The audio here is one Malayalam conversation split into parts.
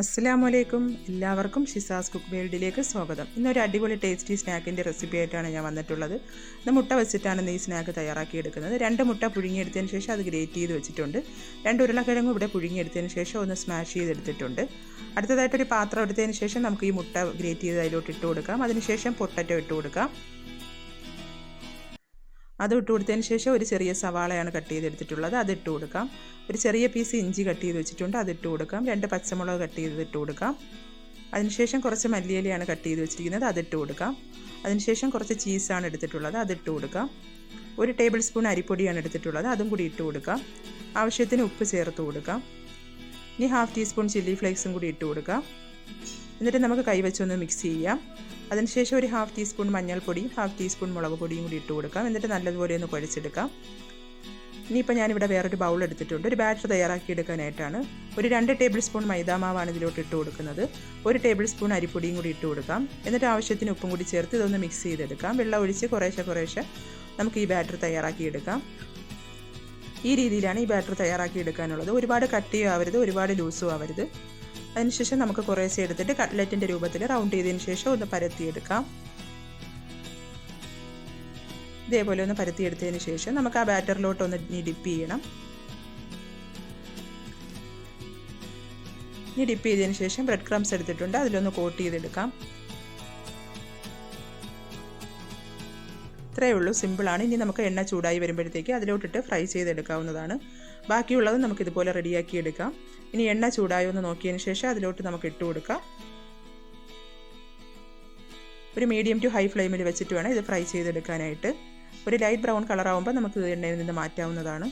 അസ്സാം വലൈക്കും എല്ലാവർക്കും ഷിസാസ് കുക്ക് വേൾഡിലേക്ക് സ്വാഗതം. ഇന്നൊരു അടിപൊളി ടേസ്റ്റി സ്നാക്കിന്റെ റെസിപ്പി ആയിട്ടാണ് ഞാൻ വന്നിട്ടുള്ളത്. ഇന്ന് മുട്ട വെച്ചിട്ടാണ് ഈ സ്നാക്ക് തയ്യാറാക്കിയെടുക്കുന്നത്. രണ്ട് മുട്ട പുഴുങ്ങിയെടുത്തതിന് ശേഷം അത് ഗ്രേറ്റ് ചെയ്ത് വെച്ചിട്ടുണ്ട്. രണ്ട് ഉരുളക്കിഴങ്ങ് ഇവിടെ പുഴുങ്ങിയെടുത്തതിന് ശേഷം ഒന്ന് സ്മാഷ് ചെയ്തെടുത്തിട്ടുണ്ട്. അടുത്തതായിട്ടൊരു പാത്രം എടുത്തതിന് ശേഷം നമുക്ക് ഈ മുട്ട ഗ്രേറ്റ് ചെയ്ത് അതിലോട്ട് ഇട്ട് കൊടുക്കാം. അതിനുശേഷം പൊട്ടറ്റോ ഇട്ട് കൊടുക്കാം. അത് ഇട്ട് കൊടുത്തതിന് ശേഷം ഒരു ചെറിയ സവാളയാണ് കട്ട് ചെയ്തെടുത്തിട്ടുള്ളത്. അത് ഇട്ട് കൊടുക്കാം. ഒരു ചെറിയ പീസ് ഇഞ്ചി കട്ട് ചെയ്ത് വെച്ചിട്ടുണ്ട്. അത് ഇട്ട് കൊടുക്കാം. രണ്ട് പച്ചമുളക് കട്ട് ചെയ്ത് ഇട്ട് കൊടുക്കാം. അതിനുശേഷം കുറച്ച് മല്ലിയിലയാണ് കട്ട് ചെയ്ത് വെച്ചിരിക്കുന്നത്. അത് ഇട്ട് കൊടുക്കാം. അതിനുശേഷം കുറച്ച് ചീസാണ് എടുത്തിട്ടുള്ളത്. അത് ഇട്ട് കൊടുക്കാം. ഒരു ടേബിൾ സ്പൂൺ അരിപ്പൊടിയാണ് എടുത്തിട്ടുള്ളത്. അതും കൂടി ഇട്ട് കൊടുക്കാം. ആവശ്യത്തിന് ഉപ്പ് ചേർത്ത് കൊടുക്കാം. ഇനി ഹാഫ് ടീസ്പൂൺ ചില്ലി ഫ്ലേക്സും കൂടി ഇട്ട് കൊടുക്കാം. എന്നിട്ട് നമുക്ക് കൈവച്ചൊന്ന് മിക്സ് ചെയ്യാം. അതിനുശേഷം ഒരു ഹാഫ് ടീസ്പൂൺ മഞ്ഞൾപ്പൊടിയും ഹാഫ് ടീസ്പൂൺ മുളക് പൊടിയും കൂടി ഇട്ട് കൊടുക്കാം. എന്നിട്ട് നല്ലതുപോലെ ഒന്ന് കുഴച്ചെടുക്കാം. ഇനിയിപ്പോൾ ഞാനിവിടെ വേറൊരു ബൗൾ എടുത്തിട്ടുണ്ട്. ഒരു ബാറ്റർ തയ്യാറാക്കി എടുക്കാനായിട്ടാണ് ഒരു രണ്ട് ടേബിൾ സ്പൂൺ മൈദാമാവാണ് ഇതിലോട്ട് ഇട്ട് കൊടുക്കുന്നത്. ഒരു ടേബിൾ സ്പൂൺ അരിപ്പൊടിയും കൂടി ഇട്ട് കൊടുക്കാം. എന്നിട്ട് ആവശ്യത്തിന് ഉപ്പും കൂടി ചേർത്ത് ഇതൊന്ന് മിക്സ് ചെയ്തെടുക്കാം. വെള്ളം ഒഴിച്ച് കുറേശ്ശെ കുറേശ്ശെ നമുക്ക് ഈ ബാറ്റർ തയ്യാറാക്കി എടുക്കാം ഈ രീതിയിലാണ് ഈ ബാറ്റർ തയ്യാറാക്കി എടുക്കാനുള്ളത് ഒരുപാട് കട്ടിയും ആവരുത് ഒരുപാട് ലൂസും ആവരുത്. അതിനുശേഷം നമുക്ക് കുറേശ്ശെ എടുത്തിട്ട് കട്ട്ലറ്റിന്റെ രൂപത്തിൽ റൗണ്ട് ചെയ്തതിന് ശേഷം ഒന്ന് പരത്തിയെടുക്കാം. ഇതേപോലെ ഒന്ന് പരത്തിയെടുത്തതിന് ശേഷം നമുക്ക് ആ ബാറ്ററിലോട്ട് ഒന്ന് ഇനി ഡിപ്പ് ചെയ്യണം. ഇനി ഡിപ്പ് ചെയ്തതിന് ശേഷം ബ്രെഡ് ക്രംസ് എടുത്തിട്ടുണ്ട്. അതിലൊന്ന് കോട്ട് ചെയ്തെടുക്കാം. ഇത്രയേ ഉള്ളൂ. സിമ്പിളാണ് ഇനി നമുക്ക് എണ്ണ ചൂടായി വരുമ്പോഴത്തേക്ക് അതിലോട്ടിട്ട് ഫ്രൈ ചെയ്തെടുക്കാവുന്നതാണ്. ബാക്കിയുള്ളത് നമുക്ക് ഇതുപോലെ റെഡിയാക്കി എടുക്കാം. ഇനി എണ്ണ ചൂടായോ എന്ന് നോക്കിയതിന് ശേഷം അതിലോട്ട് നമുക്ക് ഇട്ട് കൊടുക്കാം. ഒരു മീഡിയം ടു ഹൈ ഫ്ലെയിമിൽ വെച്ചിട്ട് വേണം ഇത് ഫ്രൈ ചെയ്തെടുക്കാനായിട്ട്. ഒരു ലൈറ്റ് ബ്രൗൺ കളറാവുമ്പോൾ നമുക്ക് എണ്ണയിൽ നിന്ന് മാറ്റാവുന്നതാണ്.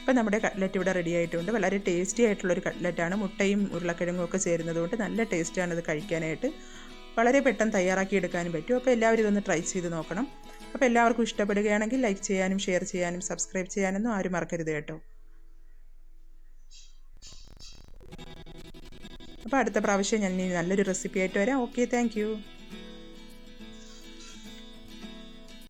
ഇപ്പം നമ്മുടെ കട്ട്ലറ്റ് ഇവിടെ റെഡി ആയിട്ടുണ്ട്. വളരെ ടേസ്റ്റി ആയിട്ടുള്ളൊരു കട്ട്ലറ്റാണ് മുട്ടയും ഉരുളക്കിഴങ്ങും ഒക്കെ ചേരുന്നതുകൊണ്ട് നല്ല ടേസ്റ്റാണ് ഇത് കഴിക്കാനായിട്ട്. വളരെ പെട്ടെന്ന് തയ്യാറാക്കി എടുക്കാനും പറ്റും. അപ്പോൾ എല്ലാവരും ഇതൊന്ന് ട്രൈ ചെയ്ത് നോക്കണം. അപ്പോൾ എല്ലാവർക്കും ഇഷ്ടപ്പെടുകയാണെങ്കിൽ ലൈക്ക് ചെയ്യാനും ഷെയർ ചെയ്യാനും സബ്സ്ക്രൈബ് ചെയ്യാനൊന്നും ആരും മറക്കരുത് കേട്ടോ. അപ്പോൾ അടുത്ത പ്രാവശ്യം ഞാൻ ഇനി നല്ലൊരു റെസിപ്പി ആയിട്ട് വരാം. Okay thank